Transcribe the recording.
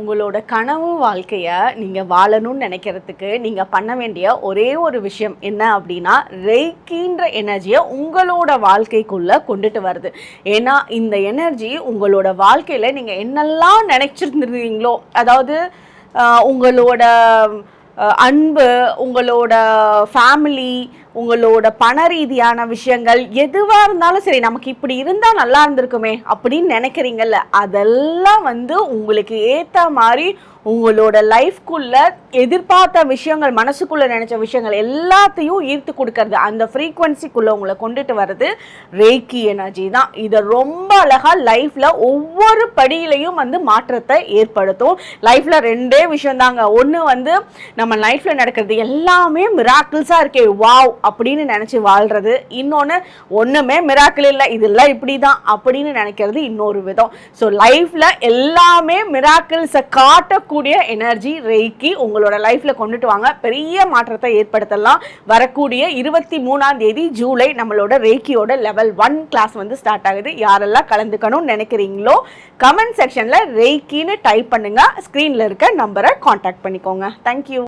உங்களோட கனவு வாழ்க்கையை நீங்கள் வாழணும்னு நினைக்கிறதுக்கு நீங்கள் பண்ண வேண்டிய ஒரே ஒரு விஷயம் என்ன அப்படின்னா ரெய்கின்ற எனர்ஜியை உங்களோட வாழ்க்கைக்குள்ளே கொண்டுட்டு வருது. ஏன்னா இந்த எனர்ஜி உங்களோட வாழ்க்கையில் நீங்கள் என்னெல்லாம் நினைச்சிருந்துருந்தீங்களோ அதாவது உங்களோட அன்பு உங்களோட ஃபேமிலி உங்களோட பண ரீதியான விஷயங்கள் எதுவாக இருந்தாலும் சரி நமக்கு இப்படி இருந்தால் நல்லா இருந்திருக்குமே அப்படின்னு நினைக்கிறீங்கல்ல அதெல்லாம் வந்து உங்களுக்கு ஏற்ற மாதிரி உங்களோட லைஃப்குள்ள எதிர்பார்த்த விஷயங்கள் மனசுக்குள்ள நினைச்ச விஷயங்கள் எல்லாத்தையும் ஈர்த்து கொடுக்கறது. அந்த ஃப்ரீக்குவன்சிக்குள்ள உங்களை கொண்டுட்டு வர்றது ரேக்கி எனர்ஜி தான். இதை ரொம்ப அழகா லைஃப்ல ஒவ்வொரு படியிலையும் வந்து மாற்றத்தை ஏற்படுத்தும். லைஃப்ல ரெண்டே விஷயம் தாங்க. ஒன்று வந்து நம்ம லைஃப்ல நடக்கிறது எல்லாமே மிராக்கிள்ஸா இருக்கே. வாவ் அப்படின்னு நினைச்சு வாழ்றது. இன்னொன்று ஒண்ணுமே மிராக்கிள் இல்லை. இதெல்லாம் இப்படி தான் அப்படின்னு நினைக்கிறது இன்னொரு விதம். ஸோ லைஃப்ல எல்லாமே மிராக்கிள்ஸை காட்டக்கூடிய எனர்ஜி ரெய்க்கி உங்களோட லைஃப்ல கொண்டுட்டு வாங்க. பெரிய மாற்றத்தை ஏற்படுத்தலாம். வரக்கூடிய இருபத்தி மூணாம் தேதி ஜூலை நம்மளோட ரேக்கியோட லெவல் ஒன் கிளாஸ் வந்து ஸ்டார்ட் ஆகுது. யாரெல்லாம் கலந்துக்கணும்னு நினைக்கிறீங்களோ கமெண்ட் செக்ஷன்ல ரெய்க்கின்னு டைப் பண்ணுங்க. ஸ்கிரீன்ல இருக்க நம்பரை காண்டாக்ட் பண்ணிக்கோங்க. தேங்க்யூ